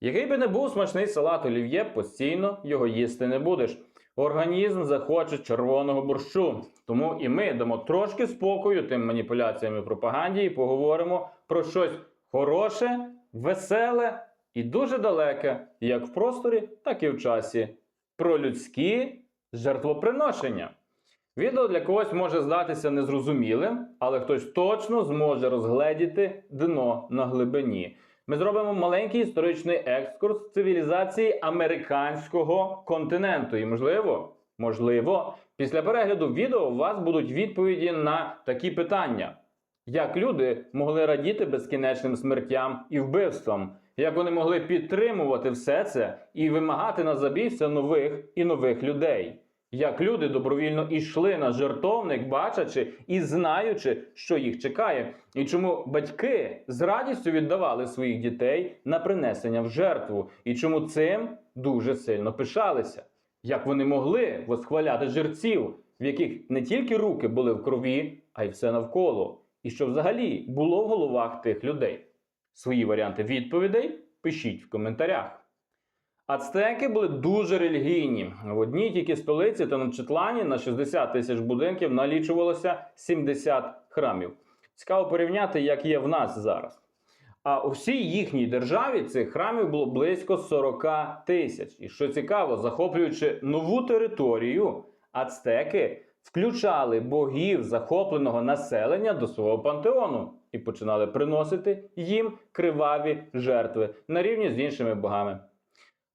Який би не був смачний салат олів'є, постійно його їсти не будеш. Організм захоче червоного борщу. Тому і ми дамо трошки спокою тим маніпуляціям і пропаганді і поговоримо про щось хороше, веселе і дуже далеке, як в просторі, так і в часі. Про людські жертвоприношення. Відео для когось може здатися незрозумілим, але хтось точно зможе розгледіти дно на глибині. Ми зробимо маленький історичний екскурс цивілізації американського континенту. І можливо, можливо, після перегляду відео у вас будуть відповіді на такі питання: як люди могли радіти безкінечним смертям і вбивствам, як вони могли підтримувати все це і вимагати на забій все нових і нових людей. Як люди добровільно йшли на жертовник, бачачи і знаючи, що їх чекає, і чому батьки з радістю віддавали своїх дітей на принесення в жертву, і чому цим дуже сильно пишалися, як вони могли восхваляти жерців, в яких не тільки руки були в крові, а й все навколо, і що взагалі було в головах тих людей. Свої варіанти відповідей пишіть в коментарях. Ацтеки були дуже релігійні. В одній тільки столиці Теночетлані на 60 тисяч будинків налічувалося 70 храмів. Цікаво порівняти, як є в нас зараз. А у всій їхній державі цих храмів було близько 40 тисяч. І що цікаво, захоплюючи нову територію, ацтеки включали богів захопленого населення до свого пантеону і починали приносити їм криваві жертви на рівні з іншими богами.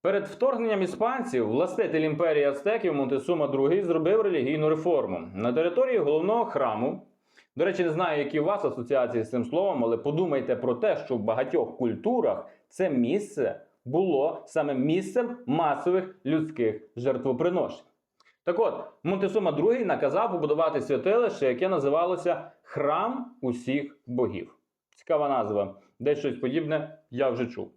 Перед вторгненням іспанців властитель імперії Ацтеків Монтесума II зробив релігійну реформу. На території головного храму, до речі, не знаю, які у вас асоціації з цим словом, але подумайте про те, що в багатьох культурах це місце було саме місцем масових людських жертвоприношень. Так от, Монтесума II наказав побудувати святилище, яке називалося Храм усіх богів. Цікава назва. Десь щось подібне я вже чув.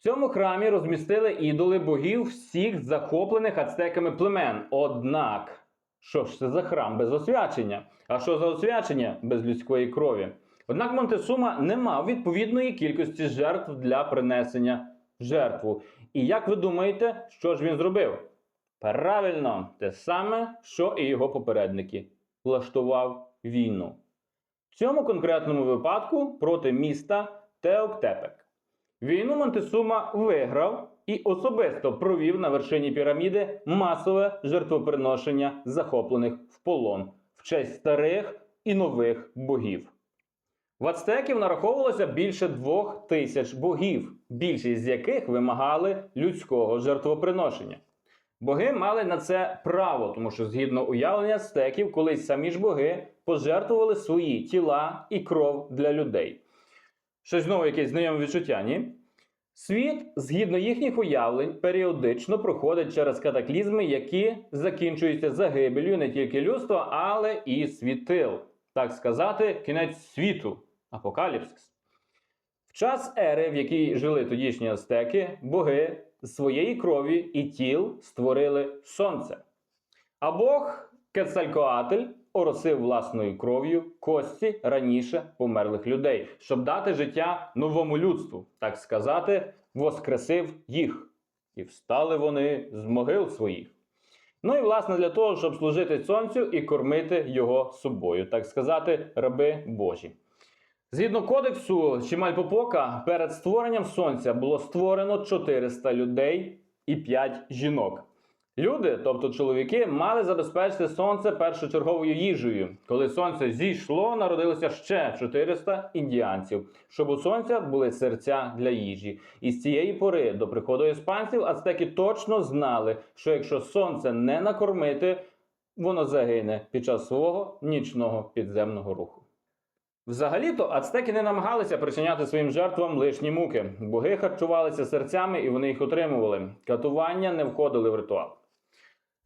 В цьому храмі розмістили ідоли богів всіх захоплених ацтеками племен. Однак, що ж це за храм без освячення? А що за освячення без людської крові? Однак Монтесума не мав відповідної кількості жертв для принесення жертву. І як ви думаєте, що ж він зробив? Правильно, те саме, що і його попередники влаштував війну. В цьому конкретному випадку проти міста Теоктепек. Війну Монтесума виграв і особисто провів на вершині піраміди масове жертвоприношення захоплених в полон в честь старих і нових богів. В ацтеків нараховувалося більше двох тисяч богів, більшість з яких вимагали людського жертвоприношення. Боги мали на це право, тому що згідно уявлення ацтеків, колись самі ж боги пожертвували свої тіла і кров для людей. Щось знову якесь знайоме відчуття, ні? Світ, згідно їхніх уявлень, періодично проходить через катаклізми, які закінчуються загибелью не тільки людства, але і світил. Так сказати, кінець світу апокаліпсис. В час ери, в якій жили тодішні астеки, боги з своєї крові і тіл створили сонце. А Бог Кецалькоатль оросив власною кров'ю кості раніше померлих людей, щоб дати життя новому людству, так сказати, воскресив їх. І встали вони з могил своїх. Ну і власне для того, щоб служити сонцю і кормити його собою, так сказати, раби Божі. Згідно кодексу Чимальпопока, перед створенням сонця було створено 400 людей і 5 жінок. Люди, тобто чоловіки, мали забезпечити сонце першочерговою їжею. Коли сонце зійшло, народилося ще 400 індіанців, щоб у сонця були серця для їжі. І з цієї пори до приходу іспанців ацтеки точно знали, що якщо сонце не накормити, воно загине під час свого нічного підземного руху. Взагалі-то ацтеки не намагалися причиняти своїм жертвам лишні муки. Боги харчувалися серцями і вони їх отримували. Катування не входили в ритуал.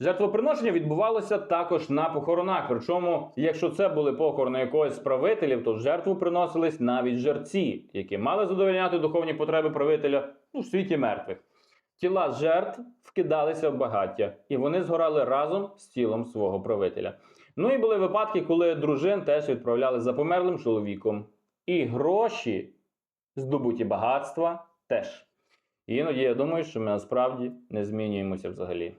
Жертвоприношення відбувалося також на похоронах. Причому, якщо це були похорони якогось з правителів, то жертву приносились навіть жерці, які мали задовольняти духовні потреби правителя у світі мертвих. Тіла жертв вкидалися в багаття, і вони згорали разом з тілом свого правителя. Ну і були випадки, коли дружин теж відправляли за померлим чоловіком. І гроші, здобуті багатства, теж. І іноді я думаю, що ми насправді не змінюємося взагалі.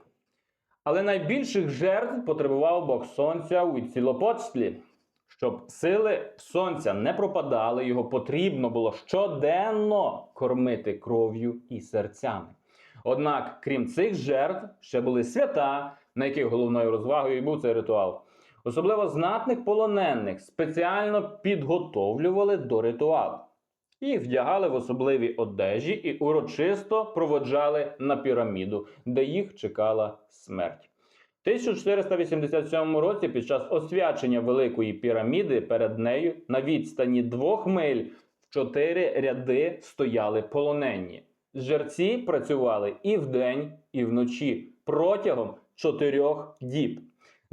Але найбільших жертв потребував Бог Сонця у цілопоцтлі. Щоб сили сонця не пропадали, його потрібно було щоденно кормити кров'ю і серцями. Однак, крім цих жертв, ще були свята, на яких головною розвагою і був цей ритуал. Особливо знатних полонених спеціально підготовлювали до ритуалу. Їх вдягали в особливі одежі і урочисто проводжали на піраміду, де їх чекала смерть. 1487 році, під час освячення Великої піраміди, перед нею на відстані двох миль в чотири ряди стояли полоненні. Жерці працювали і вдень, і вночі протягом чотирьох діб.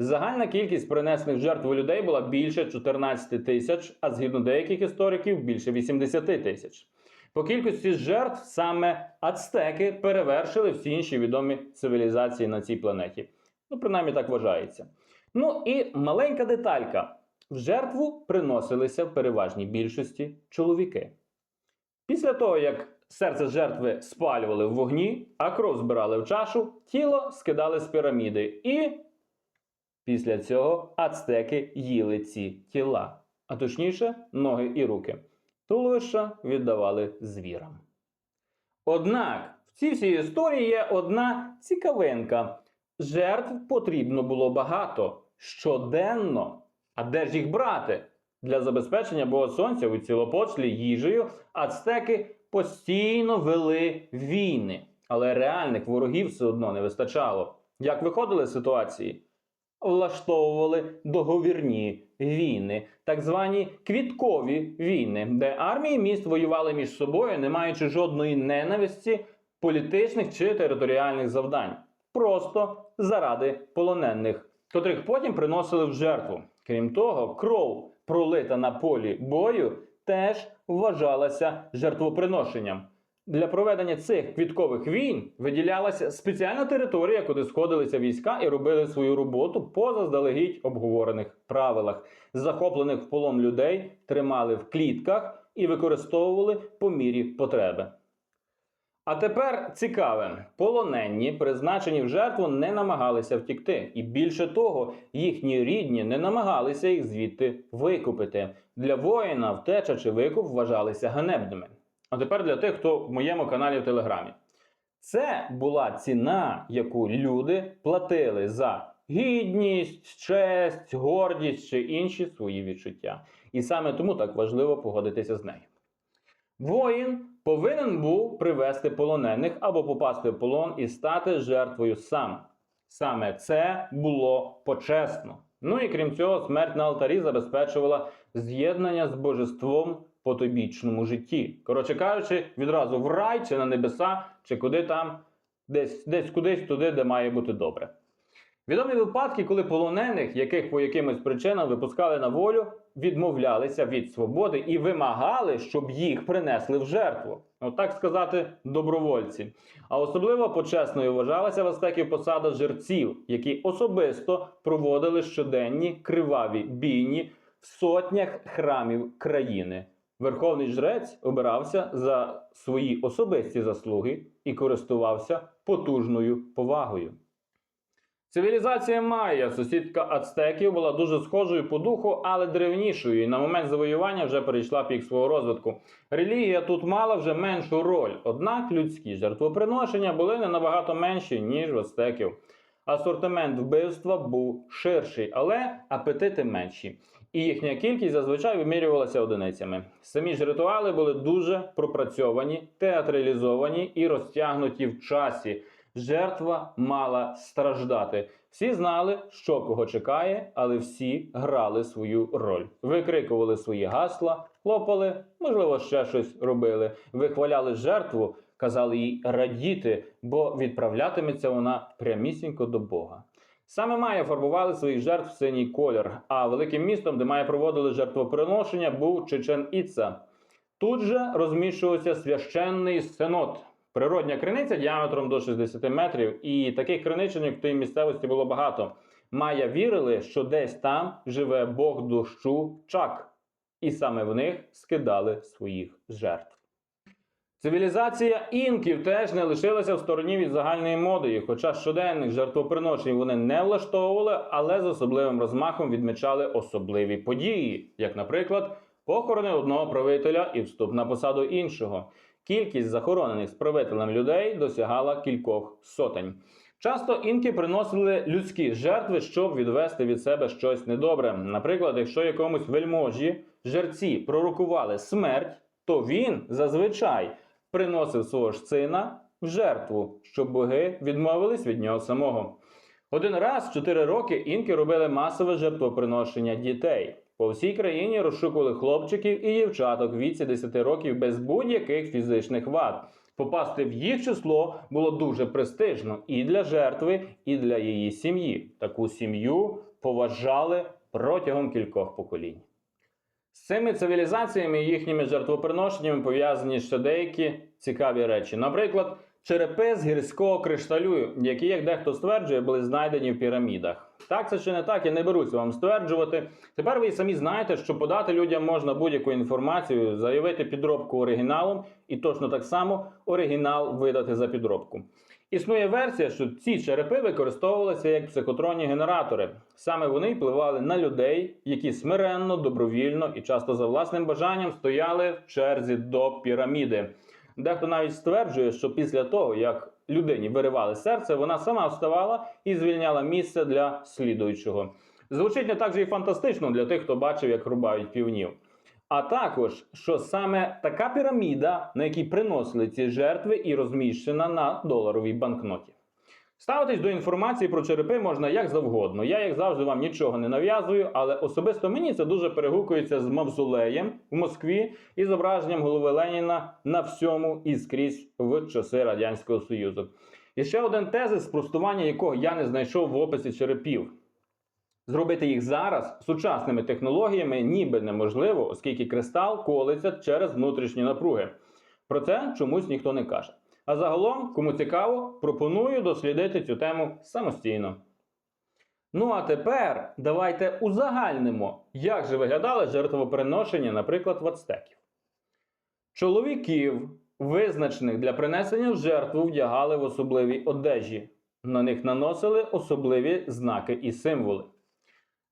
Загальна кількість принесених жертв людей була більше 14 тисяч, а згідно деяких істориків більше 80 тисяч. По кількості жертв саме ацтеки перевершили всі інші відомі цивілізації на цій планеті. Ну, принаймні так вважається. Ну і маленька деталька: в жертву приносилися в переважній більшості чоловіки. Після того, як серце жертви спалювали в вогні, а кров збирали в чашу, тіло скидали з піраміди. І після цього ацтеки їли ці тіла, а точніше, ноги і руки. Туловища віддавали звірам. Однак в цій всій історії є одна цікавинка. Жертв потрібно було багато щоденно. А де ж їх брати? Для забезпечення Бога Сонця у цілопочлі їжею ацтеки постійно вели війни, але реальних ворогів все одно не вистачало. Як виходили з ситуації? Влаштовували договірні війни, так звані квіткові війни, де армії міст воювали між собою, не маючи жодної ненависті, політичних чи територіальних завдань, просто заради полонених, котрих потім приносили в жертву. Крім того, кров, пролита на полі бою, теж вважалася жертвоприношенням. Для проведення цих квіткових війн виділялася спеціальна територія, куди сходилися війська і робили свою роботу по заздалегідь обговорених правилах. Захоплених в полон людей тримали в клітках і використовували по мірі потреби. А тепер цікаве: полоненні, призначені в жертву, не намагалися втікти, і більше того, їхні рідні не намагалися їх звідти викупити. Для воїна втеча чи викуп вважалися ганебними. А тепер для тих, хто в моєму каналі в Телеграмі. Це була ціна, яку люди платили за гідність, честь, гордість чи інші свої відчуття. І саме тому так важливо погодитися з нею. Воїн повинен був привести полонених або попасти в полон і стати жертвою сам. Саме це було почесно. Ну і крім цього, смерть на алтарі забезпечувала з'єднання з божеством в потобічному житті. Коротше кажучи, відразу в рай чи на небеса, чи куди там, десь, десь кудись туди, де має бути добре. Відомі випадки, коли полонених, яких по якимось причинам випускали на волю, відмовлялися від свободи і вимагали, щоб їх принесли в жертву. От так сказати, добровольці. А особливо почесною вважалася в Астеків посада жерців, які особисто проводили щоденні криваві бійні в сотнях храмів країни. Верховний жрець обирався за свої особисті заслуги і користувався потужною повагою. Цивілізація Майя, сусідка ацтеків, була дуже схожою по духу, але древнішою, і на момент завоювання вже перейшла пік свого розвитку. Релігія тут мала вже меншу роль, однак людські жертвоприношення були не набагато менші, ніж в ацтеків. Асортимент вбивства був ширший, але апетити менші. І їхня кількість зазвичай вимірювалася одиницями. Самі ж ритуали були дуже пропрацьовані, театралізовані і розтягнуті в часі. Жертва мала страждати. Всі знали, що кого чекає, але всі грали свою роль. Викрикували свої гасла, хлопали, можливо, ще щось робили. Вихваляли жертву, казали їй радіти, бо відправлятиметься вона прямісінько до Бога. Саме Майя фарбували своїх жертв в синій колір, а великим містом, де Майя проводили жертвоприношення, був Чечен Іца. Тут же розміщувався священний синод. Природня криниця діаметром до 60 метрів, і таких криниченок в тій місцевості було багато. Майя вірили, що десь там живе Бог дощу Чак, і саме в них скидали своїх жертв. Цивілізація інків теж не лишилася в стороні від загальної моди, хоча щоденних жертвоприношень вони не влаштовували, але з особливим розмахом відмічали особливі події, як, наприклад, похорони одного правителя і вступ на посаду іншого. Кількість захоронених з правителем людей досягала кількох сотень. Часто інки приносили людські жертви, щоб відвести від себе щось недобре. Наприклад, якщо якомусь вельможі жерці пророкували смерть, то він зазвичай приносив свого ж сина в жертву, щоб боги відмовились від нього самого. Один раз 4 роки інки робили масове жертвоприношення дітей. По всій країні розшукували хлопчиків і дівчаток віці 10 років без будь-яких фізичних вад. Попасти в їх число було дуже престижно і для жертви, і для її сім'ї. Таку сім'ю поважали протягом кількох поколінь. З цими цивілізаціями і їхніми жертвоприношеннями пов'язані ще деякі цікаві речі. Наприклад, черепи з гірського кришталю, які, як дехто стверджує, були знайдені в пірамідах. Так це чи не так, я не беруся вам стверджувати. Тепер ви самі знаєте, що подати людям можна будь-яку інформацію, заявити підробку оригіналом, і точно так само оригінал видати за підробку. Існує версія, що ці черепи використовувалися як психотронні генератори. Саме вони впливали на людей, які смиренно, добровільно і часто за власним бажанням стояли в черзі до піраміди. Дехто навіть стверджує, що після того, як людині виривали серце, вона сама вставала і звільняла місце для слідуючого. Звучить не так же і фантастично для тих, хто бачив, як рубають півнів. А також, що саме така піраміда, на якій приносили ці жертви, і розміщена на доларовій банкноті. Ставитись до інформації про черепи можна як завгодно. Я, як завжди, вам нічого не нав'язую, але особисто мені це дуже перегукується з мавзолеєм в Москві і зображенням голови Леніна на всьому і скрізь в часи Радянського Союзу. І ще один тезис, спростування якого я не знайшов в описі черепів. Зробити їх зараз сучасними технологіями ніби неможливо, оскільки кристал колиться через внутрішні напруги. Про це чомусь ніхто не каже. А загалом, кому цікаво, пропоную дослідити цю тему самостійно. Ну а тепер давайте узагальнимо, як же виглядали жертвоприношення, наприклад, в ацтеків. Чоловіків, визначених для принесення в жертву, вдягали в особливій одежі. На них наносили особливі знаки і символи.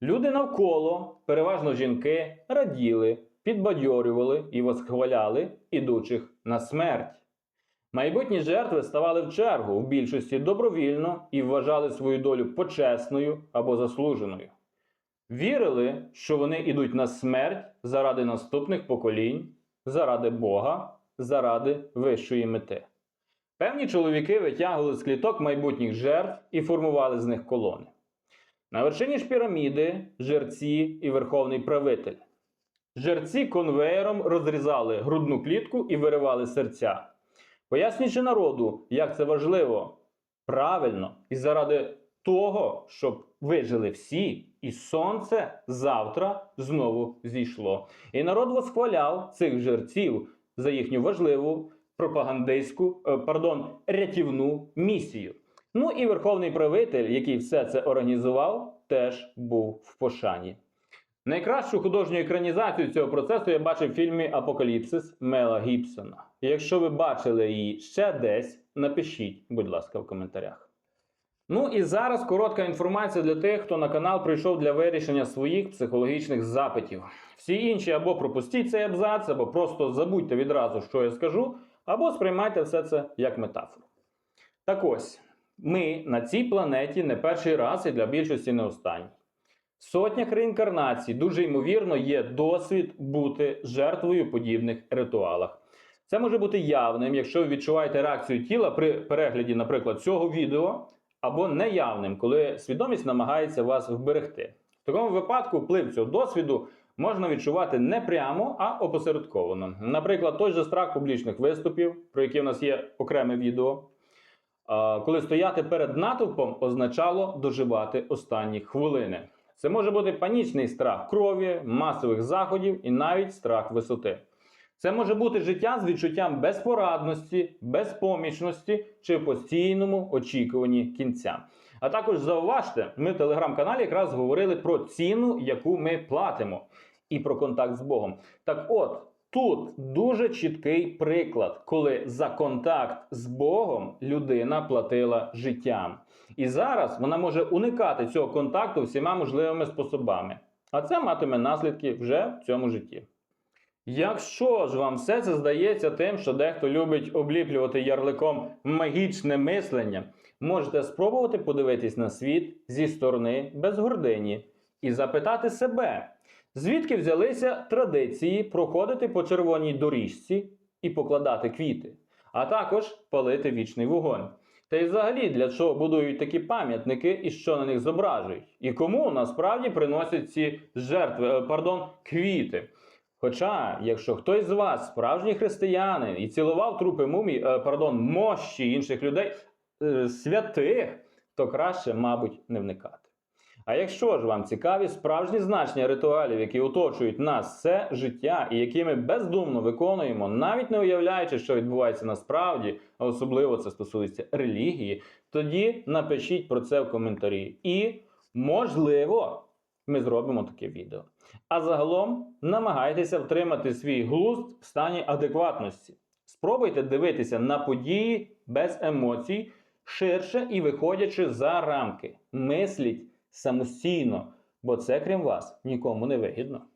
Люди навколо, переважно жінки, раділи, підбадьорювали і восхваляли ідучих на смерть. Майбутні жертви ставали в чергу в більшості добровільно і вважали свою долю почесною або заслуженою. Вірили, що вони йдуть на смерть заради наступних поколінь, заради Бога, заради вищої мети. Певні чоловіки витягували з кліток майбутніх жертв і формували з них колони. На вершині ж піраміди жерці і верховний правитель. Жерці конвеєром розрізали грудну клітку і виривали серця. Пояснюючи народу, як це важливо, правильно і заради того, щоб вижили всі, і сонце завтра знову зійшло. І народ восхваляв цих жерців за їхню важливу пропагандистську, е, пардон, рятівну місію. Ну і верховний правитель, який все це організував, теж був в пошані. Найкращу художню екранізацію цього процесу я бачив в фільмі Апокаліпсис Мела Гібсона. Якщо ви бачили її ще десь, напишіть, будь ласка, в коментарях. Ну і зараз коротка інформація для тих, хто на канал прийшов для вирішення своїх психологічних запитів. Всі інші або пропустіть цей абзац, або просто забудьте відразу, що я скажу, або сприймайте все це як метафору. Так ось, ми на цій планеті не перший раз і для більшості не останній. В сотнях реінкарнацій дуже ймовірно є досвід бути жертвою подібних ритуалах. Це може бути явним, якщо ви відчуваєте реакцію тіла при перегляді, наприклад, цього відео, або неявним, коли свідомість намагається вас вберегти. В такому випадку вплив цього досвіду можна відчувати не прямо, а опосередковано. Наприклад, той же страх публічних виступів, про які в нас є окреме відео. Коли стояти перед натовпом означало доживати останні хвилини. Це може бути панічний страх крові, масових заходів і навіть страх висоти. Це може бути життя з відчуттям безпорадності, безпомічності чи постійному очікуванні кінця. А також зауважте, ми в телеграм-каналі якраз говорили про ціну, яку ми платимо, і про контакт з Богом. Так от, Тут дуже чіткий приклад, коли за контакт з Богом людина платила життям. І зараз вона може уникати цього контакту всіма можливими способами. А це матиме наслідки вже в цьому житті. Якщо ж вам все це здається тим, що дехто любить обліплювати ярликом магічне мислення, можете спробувати подивитись на світ зі сторони без гордині і запитати себе, звідки взялися традиції проходити по червоній доріжці і покладати квіти, а також палити вічний вогонь. Та й взагалі для чого будують такі пам'ятники і що на них зображують, і кому насправді приносять ці жертви, е, пардон, квіти. Хоча, якщо хтось з вас справжній християнин і цілував трупи мумій, е, пардон, мощі інших людей, е, святих, то краще, мабуть, не вникати. А якщо ж вам цікаві справжні значення ритуалів, які оточують нас все життя і які ми бездумно виконуємо, навіть не уявляючи, що відбувається насправді, а особливо це стосується релігії, тоді напишіть про це в коментарі. І, можливо, ми зробимо таке відео. А загалом намагайтеся втримати свій глузд в стані адекватності. Спробуйте дивитися на події без емоцій, ширше і виходячи за рамки. Мисліть самостійно, бо це крім вас нікому не вигідно.